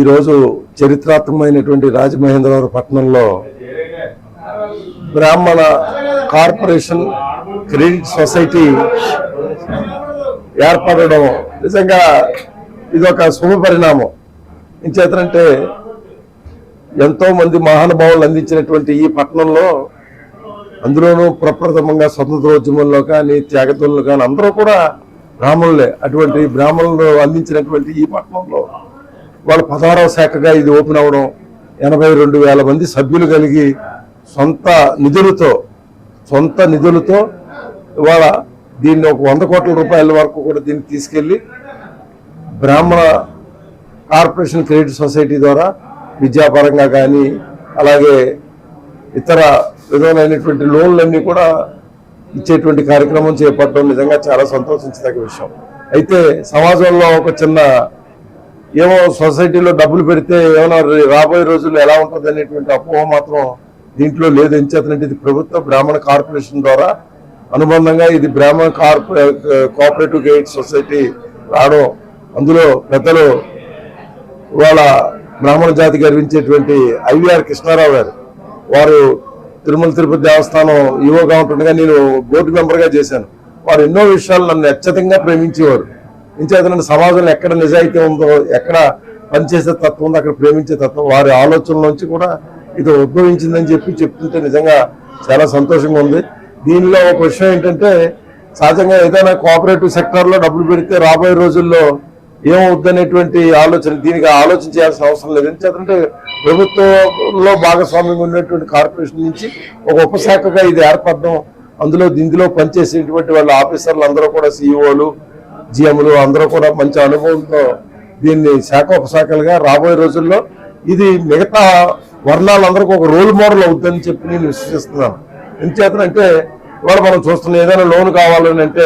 ఈరోజు చరిత్రాత్మకమైనటువంటి రాజమహేంద్రవరం పట్టణంలో బ్రాహ్మణ కార్పొరేషన్ క్రెడిట్ సొసైటీ ఏర్పడడం నిజంగా ఇది ఒక శుభ పరిణామం. ఇంచేతనంటే ఎంతో మంది మహానుభావులు అందించినటువంటి ఈ పట్టణంలో అందులోనూ ప్రప్రథమంగా స్వతంత్రోద్యమంలో కానీ త్యాగతులు కానీ అందరూ కూడా బ్రాహ్మణులే. అటువంటి బ్రాహ్మణులు అందించినటువంటి ఈ పట్టణంలో వాళ్ళ పదహారవ శాఖగా ఇది ఓపెన్ అవ్వడం ఎనభై రెండు వేల మంది సభ్యులు కలిగి సొంత నిధులతో సొంత నిధులతో ఇవాళ దీన్ని ఒక వంద కోట్ల రూపాయల వరకు కూడా దీన్ని తీసుకెళ్ళి బ్రాహ్మణ కార్పొరేషన్ క్రెడిట్ సొసైటీ ద్వారా విద్యాపరంగా కానీ అలాగే ఇతర విధమైనటువంటి లోన్లన్నీ కూడా ఇచ్చేటువంటి కార్యక్రమం చేపట్టడం నిజంగా చాలా సంతోషించదగ్గ విషయం. అయితే సమాజంలో ఒక చిన్న ఏమో సొసైటీలో డబ్బులు పెడితే ఏమైనా రాబోయే రోజుల్లో ఎలా ఉంటుంది అనేటువంటి అపోహ మాత్రం దీంట్లో లేదు. ఎంచేతనంటే ఇది ప్రభుత్వ బ్రాహ్మణ కార్పొరేషన్ ద్వారా అనుబంధంగా ఇది బ్రాహ్మణ కార్పొరే కోఆపరేటివ్ గైడ్ సొసైటీ రావడం. అందులో పెద్దలు వాళ్ళ బ్రాహ్మణ జాతి గర్వించేటువంటి ఐవీఆర్ కృష్ణారావు గారు. వారు తిరుమల తిరుపతి దేవస్థానం ఈవోగా ఉంటుండగా నేను బోర్డు మెంబర్గా చేశాను. వారు ఎన్నో విషయాలు నన్ను అత్యధికంగా ప్రేమించేవారు. ఇంచేతనంటే సమాజంలో ఎక్కడ నిజాయితీ ఉందో ఎక్కడ పనిచేసే తత్వం ఉందో అక్కడ ప్రేమించే తత్వం వారి ఆలోచనల నుంచి కూడా ఇది ఉద్భవించిందని చెప్పి చెప్తుంటే నిజంగా చాలా సంతోషంగా ఉంది. దీనిలో ఒక విషయం ఏంటంటే సహజంగా ఏదైనా కోఆపరేటివ్ సెక్టార్లో డబ్బులు పెడితే రాబోయే రోజుల్లో ఏమవుద్దనేటువంటి ఆలోచన దీనికి ఆలోచన చేయాల్సిన అవసరం లేదు. ఎందుకంటే ప్రభుత్వంలో భాగస్వామ్యం ఉన్నటువంటి కార్పొరేషన్ నుంచి ఒక ఉపశాఖగా ఇది ఏర్పడడం అందులో ఇందులో పనిచేసేటువంటి వాళ్ళ ఆఫీసర్లు అందరూ కూడా సీఈఓలు జిఎంలు అందరూ కూడా మంచి అనుభవంతో దీన్ని శాఖ ఉపశాఖలుగా రాబోయే రోజుల్లో ఇది మిగతా వర్ణాలందరికీ ఒక రోల్ మోడల్ అవుతుందని చెప్పి నేను విశ్వసిస్తున్నాను. ఎందుచేతనంటే ఇవాళ మనం చూస్తున్న ఏదైనా లోన్ కావాలని అంటే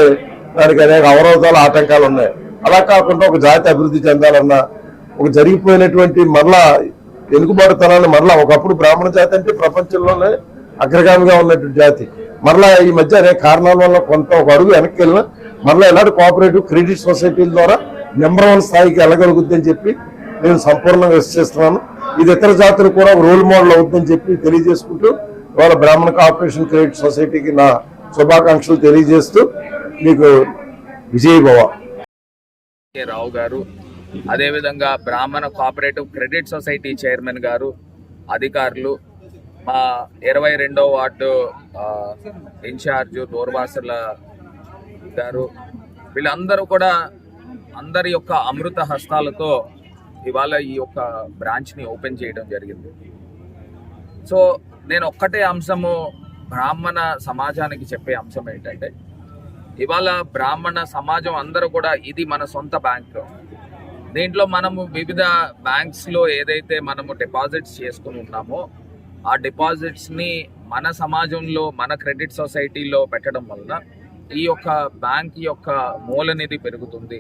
దానికి అనేక అవరోధాలు ఆటంకాలు ఉన్నాయి. అలా కాకుండా ఒక జాతి అభివృద్ధి చెందాలన్నా ఒక జరిగిపోయినటువంటి మరలా వెనుకబాటుతనాన్ని మరలా ఒకప్పుడు బ్రాహ్మణ జాతి అంటే ప్రపంచంలోనే అగ్రగామిగా ఉన్నటువంటి జాతి. మరలా ఈ మధ్య అనేక కారణాల వల్ల కొంత ఒక అడుగు వెనక్కి వెళ్ళినా మరలా ఎలాంటి కోఆపరేటివ్ క్రెడిట్ సొసైటీల ద్వారా నెంబర్ వన్ స్థాయికి వెళ్ళగలుగుద్ది అని చెప్పి నేను సంపూర్ణంగా విశ్వసిస్తున్నాను. ఇది ఇతర జాతులు కూడా రోల్ మోడల్ అవుతుందని చెప్పి తెలియజేసుకుంటూ ఇవాళ బ్రాహ్మణ కార్పొరేషన్ క్రెడిట్ సొసైటీకి నా శుభాకాంక్షలు తెలియజేస్తూ మీకు విజయభవ రావు గారు అదేవిధంగా బ్రాహ్మణ కోఆపరేటివ్ క్రెడిట్ సొసైటీ చైర్మన్ గారు అధికారులు మా ఇరవై రెండో వార్డు ఆ, ఇన్ఛార్జ్ దూర్వాసుల గారు వీళ్ళందరూ కూడా అందరి యొక్క అమృత హస్తాలతో ఇవాళ ఈ యొక్క బ్రాంచ్ని ఓపెన్ చేయడం జరిగింది. సో నేను ఒక్కటే అంశము బ్రాహ్మణ సమాజానికి చెప్పే అంశం ఏంటంటే ఇవాళ బ్రాహ్మణ సమాజం అందరూ కూడా ఇది మన సొంత బ్యాంక్. దీంట్లో మనము వివిధ బ్యాంక్స్లో ఏదైతే మనము డిపాజిట్స్ చేసుకుని ఉన్నామో ఆ డిపాజిట్స్ని మన సమాజంలో మన క్రెడిట్ సొసైటీలో పెట్టడం వలన ఈ యొక్క బ్యాంక్ యొక్క మూలనిధి పెరుగుతుంది.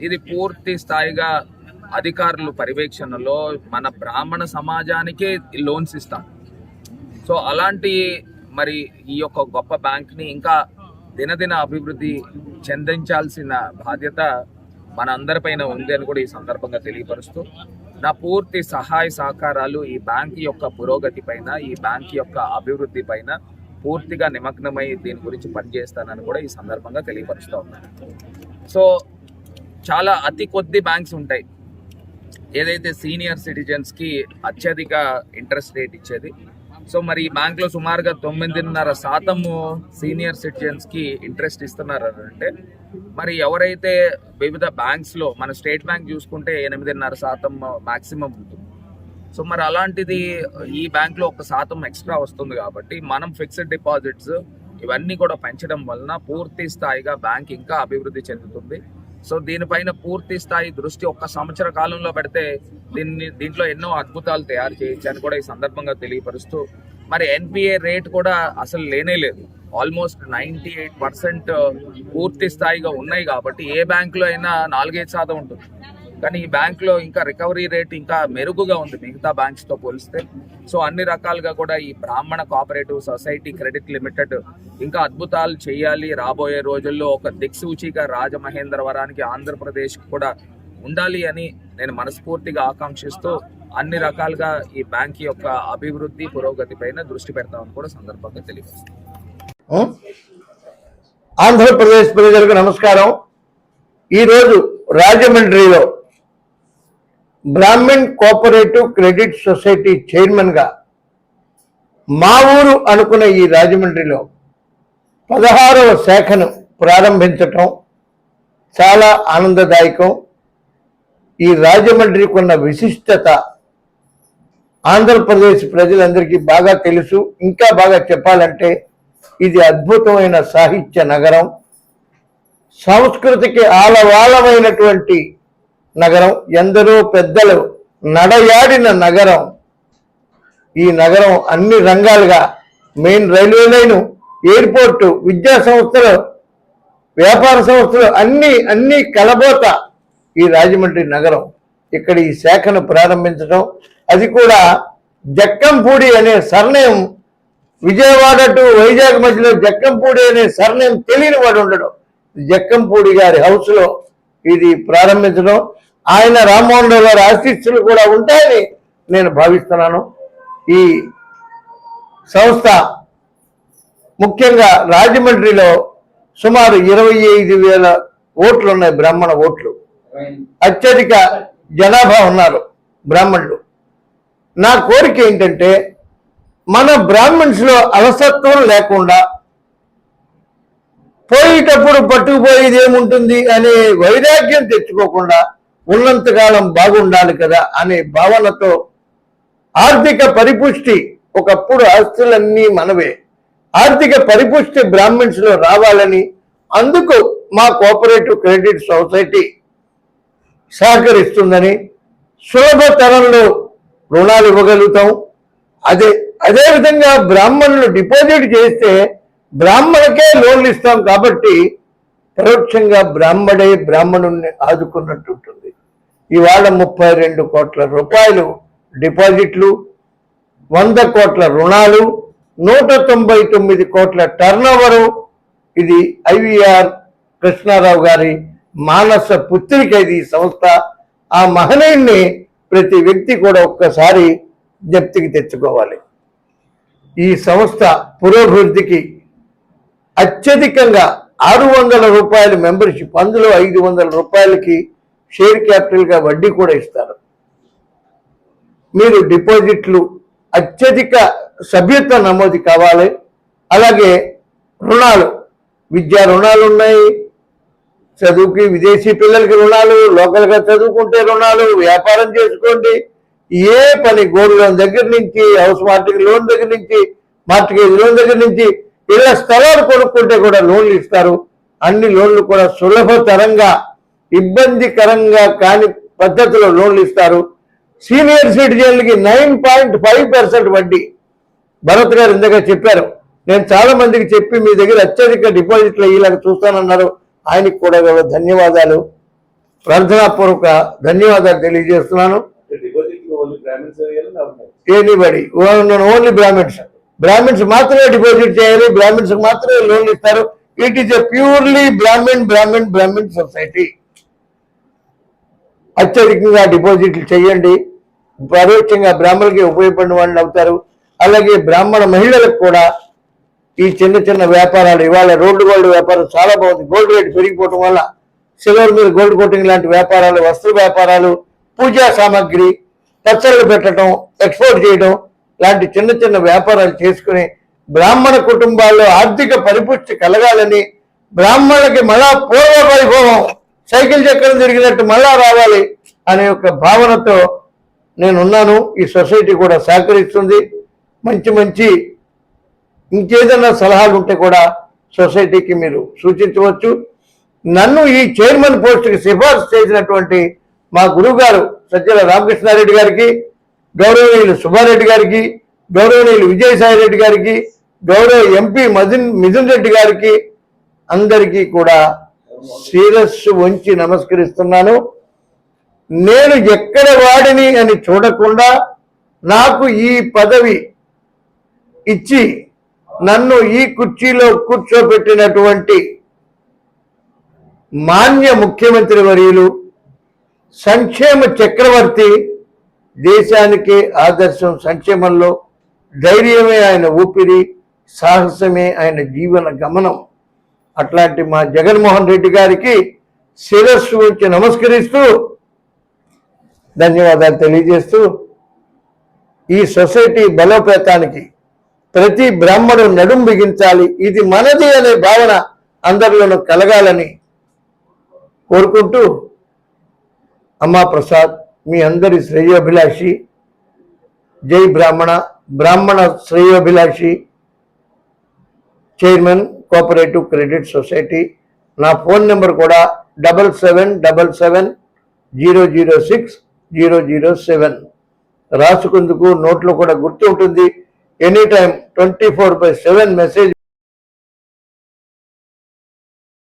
ఇది పూర్తి స్థాయిగా అధికారులు పర్యవేక్షణలో మన బ్రాహ్మణ సమాజానికే లోన్స్ ఇస్తాం సో అలాంటి మరి ఈ యొక్క గొప్ప బ్యాంక్ని ఇంకా దినదిన అభివృద్ధి చెందించాల్సిన బాధ్యత మనందరిపైన ఉంది అని కూడా ఈ సందర్భంగా తెలియపరుస్తూ నా పూర్తి సహాయ సహకారాలు ఈ బ్యాంక్ యొక్క పురోగతి పైన ఈ బ్యాంక్ యొక్క అభివృద్ధి పైన పూర్తిగా నిమగ్నమై దీని గురించి పనిచేస్తానని కూడా ఈ సందర్భంగా తెలియపరుస్తూ ఉన్నాను. సో చాలా అతి కొద్ది బ్యాంక్స్ ఉంటాయి. ఏదైతే సీనియర్ సిటిజన్స్కి అత్యధిక ఇంట్రెస్ట్ రేట్ ఇచ్చేది సో మరి ఈ బ్యాంక్లో సుమారుగా తొమ్మిదిన్నర శాతము సీనియర్ సిటిజన్స్కి ఇంట్రెస్ట్ ఇస్తున్నారు అంటే మరి ఎవరైతే వివిధ బ్యాంక్స్లో మన స్టేట్ బ్యాంక్ చూసుకుంటే ఎనిమిదిన్నర శాతం మ్యాక్సిమం ఉంటుంది. సో మరి అలాంటిది ఈ బ్యాంక్లో ఒక శాతం ఎక్స్ట్రా వస్తుంది కాబట్టి మనం ఫిక్స్డ్ డిపాజిట్స్ ఇవన్నీ కూడా పెంచడం వలన పూర్తి స్థాయిగా బ్యాంక్ ఇంకా అభివృద్ధి చెందుతుంది. సో దీనిపైన పూర్తి స్థాయి దృష్టి ఒక్క సంవత్సర కాలంలో పెడితే దీన్ని దీంట్లో ఎన్నో అద్భుతాలు తయారు చేయొచ్చు అని కూడా ఈ సందర్భంగా తెలియపరుస్తూ మరి ఎన్పిఏ రేట్ కూడా అసలు లేనే లేదు. ఆల్మోస్ట్ నైంటీ ఎయిట్ పర్సెంట్ పూర్తి స్థాయిగా ఉన్నాయి కాబట్టి ఏ బ్యాంకులో అయినా నాలుగైదు శాతం ఉంటుంది. కానీ ఈ బ్యాంక్లో ఇంకా రికవరీ రేట్ ఇంకా మెరుగుగా ఉంది మిగతా బ్యాంక్స్తో పోలిస్తే. సో అన్ని రకాలుగా కూడా ఈ బ్రాహ్మణ కోఆపరేటివ్ సొసైటీ క్రెడిట్ లిమిటెడ్ ఇంకా అద్భుతాలు చేయాలి. రాబోయే రోజుల్లో ఒక దిక్సూచిగా రాజమహేంద్రవరానికి ఆంధ్రప్రదేశ్ కూడా ఉండాలి అని నేను మనస్ఫూర్తిగా ఆకాంక్షిస్తూ అన్ని రకాలుగా ఈ బ్యాంక్ యొక్క అభివృద్ధి పురోగతి పైన దృష్టి పెడతామని కూడా సందర్భంగా తెలియజేస్తాను. ఆంధ్రప్రదేశ్ ప్రజలకు నమస్కారం. ఈరోజు రాజమండ్రిలో బ్రాహ్మణ్ కోఆపరేటివ్ క్రెడిట్ సొసైటీ చైర్మన్గా మా ఊరు అనుకున్న ఈ రాజమండ్రిలో పదహారవ శాఖను ప్రారంభించటం చాలా ఆనందదాయకం. ఈ రాజమండ్రికి ఉన్న విశిష్టత ఆంధ్రప్రదేశ్ ప్రజలందరికీ బాగా తెలుసు. ఇంకా బాగా చెప్పాలంటే ఇది అద్భుతమైన సాహిత్య నగరం. సంస్కృతికి ఆలవాలమైనటువంటి నగరం. ఎందరో పెద్దలు నడయాడిన నగరం. ఈ నగరం అన్ని రంగాలుగా మెయిన్ రైల్వే లైను ఎయిర్పోర్టు విద్యా సంస్థలు వ్యాపార సంస్థలు అన్నీ అన్ని కలబోత ఈ రాజమండ్రి నగరం. ఇక్కడ ఈ శాఖను ప్రారంభించడం అది కూడా జక్కంపూడి అనే సర్ణయం విజయవాడ టు వైజాగ్ మధ్యలో జక్కంపూడి అనే సర్ణయం తెలియని వాడు ఉండడం. జక్కంపూడి గారి హౌస్లో ఇది ప్రారంభించడం. ఆయన రామ్మోహన్ రావు గారి ఆశీస్సులు కూడా ఉంటాయని నేను భావిస్తున్నాను. ఈ సంస్థ ముఖ్యంగా రాజమండ్రిలో సుమారు ఇరవై ఐదు వేల ఓట్లు ఉన్నాయి బ్రాహ్మణ ఓట్లు. అత్యధిక జనాభా ఉన్నారు బ్రాహ్మణులు. నా కోరిక ఏంటంటే మన బ్రాహ్మణ్స్లో అలసత్వం లేకుండా పోయేటప్పుడు పట్టుకుపోయేది ఏముంటుంది అనే వైరాగ్యం తెచ్చుకోకుండా ఉన్నంతకాలం బాగుండాలి కదా అనే భావనతో ఆర్థిక పరిపుష్టి ఒకప్పుడు ఆస్తులన్నీ మనవే. ఆర్థిక పరిపుష్టి బ్రాహ్మణ్స్లో రావాలని అందుకు మా కోఆపరేటివ్ క్రెడిట్ సొసైటీ సహకరిస్తుందని సులభ తరంలో రుణాలు ఇవ్వగలుగుతాం. అదే అదేవిధంగా బ్రాహ్మణులు డిపాజిట్ చేస్తే బ్రాహ్మణకే లోన్లు ఇస్తాం కాబట్టి పరోక్షంగా బ్రాహ్మడే బ్రాహ్మణుణ్ణి ఆదుకున్నట్టు ఉంటుంది. ఇవాళ ముప్పై రెండు కోట్ల రూపాయలు డిపాజిట్లు వంద కోట్ల రుణాలు నూట తొంభై తొమ్మిది కోట్ల టర్నోవరు. ఇది ఐవిఆర్ కృష్ణారావు గారి మానస పుత్రిక ఇది ఈ సంస్థ. ఆ మహనీయుణ్ణి ప్రతి వ్యక్తి కూడా ఒక్కసారి జ్ఞప్తికి తెచ్చుకోవాలి. ఈ సంస్థ పురోభివృద్ధికి అత్యధికంగా ఆరు వందల రూపాయల మెంబర్షిప్ అందులో ఐదు వందల రూపాయలకి షేర్ క్యాపిటల్గా వడ్డీ కూడా ఇస్తారు. మీరు డిపాజిట్లు అత్యధిక సభ్యత్వ నమోదు కావాలి. అలాగే రుణాలు విద్యా రుణాలు ఉన్నాయి. చదువుకి విదేశీ పిల్లలకి రుణాలు లోకల్గా చదువుకుంటే రుణాలు వ్యాపారం చేసుకోండి. ఏ పని గోల్డ్ లోన్ దగ్గర నుంచి హౌస్ మార్కెట్ లోన్ దగ్గర నుంచి మార్కెట్ లోన్ దగ్గర నుంచి ఇళ్ళ స్థలాలు కొనుక్కుంటే కూడా లోన్లు ఇస్తారు. అన్ని లోన్లు కూడా సులభతరంగా ఇబ్బందికరంగా కాని పద్ధతిలో లోన్లు ఇస్తారు. సీనియర్ సిటిజన్లకి నైన్ పాయింట్ ఫైవ్ పర్సెంట్ వడ్డీ. భరత్ గారు ఇందాక చెప్పారు. నేను చాలా మందికి చెప్పి మీ దగ్గర అత్యధిక డిపాజిట్లు అయ్యేలాగా చూస్తానన్నారు. ఆయనకి కూడా ధన్యవాదాలు. ప్రార్థనాపూర్వక ధన్యవాదాలు తెలియజేస్తున్నాను. ఎనీబడి ఓన్లీ బ్రాహ్మిన్స్ బ్రాహ్మిన్స్ మాత్రమే డిపాజిట్ చేయాలి బ్రాహ్మిన్స్ మాత్రమే లోన్లు ఇస్తారు. It is a purely Brahman Brahman Brahmin society అత్యధికంగా డిపాజిట్లు చేయండి. పరోక్షంగా బ్రాహ్మణులకి ఉపయోగపడిన వాళ్ళు అవుతారు. అలాగే బ్రాహ్మణ మహిళలకు కూడా ఈ చిన్న చిన్న వ్యాపారాలు ఇవాళ రోడ్డు గోల్డ్ వ్యాపారం చాలా బాగుంది. గోల్డ్ రేట్ పెరిగిపోవడం వల్ల సిల్వర్ మీద గోల్డ్ కోటింగ్ లాంటి వ్యాపారాలు వస్త్ర వ్యాపారాలు పూజా సామాగ్రి పచ్చళ్ళు పెట్టడం ఎక్స్పోర్ట్ చేయడం లాంటి చిన్న చిన్న వ్యాపారాలు చేసుకుని బ్రాహ్మణ కుటుంబాల్లో ఆర్థిక పరిపుష్టి కలగాలని బ్రాహ్మణులకి మళ్ళా పూర్వ వైభవం సైకిల్ చక్రం తిరిగినట్టు మళ్ళా రావాలి అనే ఒక భావనతో నేనున్నాను. ఈ సొసైటీ కూడా సహకరిస్తుంది. మంచి మంచి ఇంకేదైనా సలహాలు ఉంటే కూడా సొసైటీకి మీరు సూచించవచ్చు. నన్ను ఈ చైర్మన్ పోస్టుకి సిఫార్సు చేసినటువంటి మా గురువుగారు సజ్జల రామకృష్ణారెడ్డి గారికి గౌరవనీయులు సుబ్బారెడ్డి గారికి గౌరవనీయులు విజయసాయి రెడ్డి గారికి గౌరవ ఎంపీ మజిన్ మిథున్ రెడ్డి గారికి అందరికీ కూడా శిరస్సు వంచి నమస్కరిస్తున్నాను. నేను ఎక్కడ వాడిని అని చూడకుండా నాకు ఈ పదవి ఇచ్చి నన్ను ఈ కుర్చీలో కూర్చోబెట్టినటువంటి మాన్య ముఖ్యమంత్రి వర్యులు సంక్షేమ చక్రవర్తి దేశానికి ఆదర్శం సంక్షేమంలో ధైర్యమే ఆయన ఊపిరి సాహసమే ఆయన జీవన గమనం. అట్లాంటి మా జగన్మోహన్ రెడ్డి గారికి శిరస్సు ఉంచి నమస్కరిస్తూ ధన్యవాదాలు తెలియజేస్తూ ఈ సొసైటీ బలోపేతానికి ప్రతి బ్రాహ్మడు నడుం బిగించాలి. ఇది మనది అనే భావన అందరిలోనూ కలగాలని కోరుకుంటూ అమ్మా ప్రసాద్ మీ అందరి శ్రేయోభిలాషి. జై బ్రాహ్మణ. బ్రాహ్మణ శ్రేయోభిలాషి. Chairman cooperative credit society. నా ఫోన్ నెంబర్ కూడా double seven double seven zero zero six zero zero seven. రాసుకుందుకు నోట్లో కూడా గుర్తు ఉంటుంది. Any time twenty four by seven message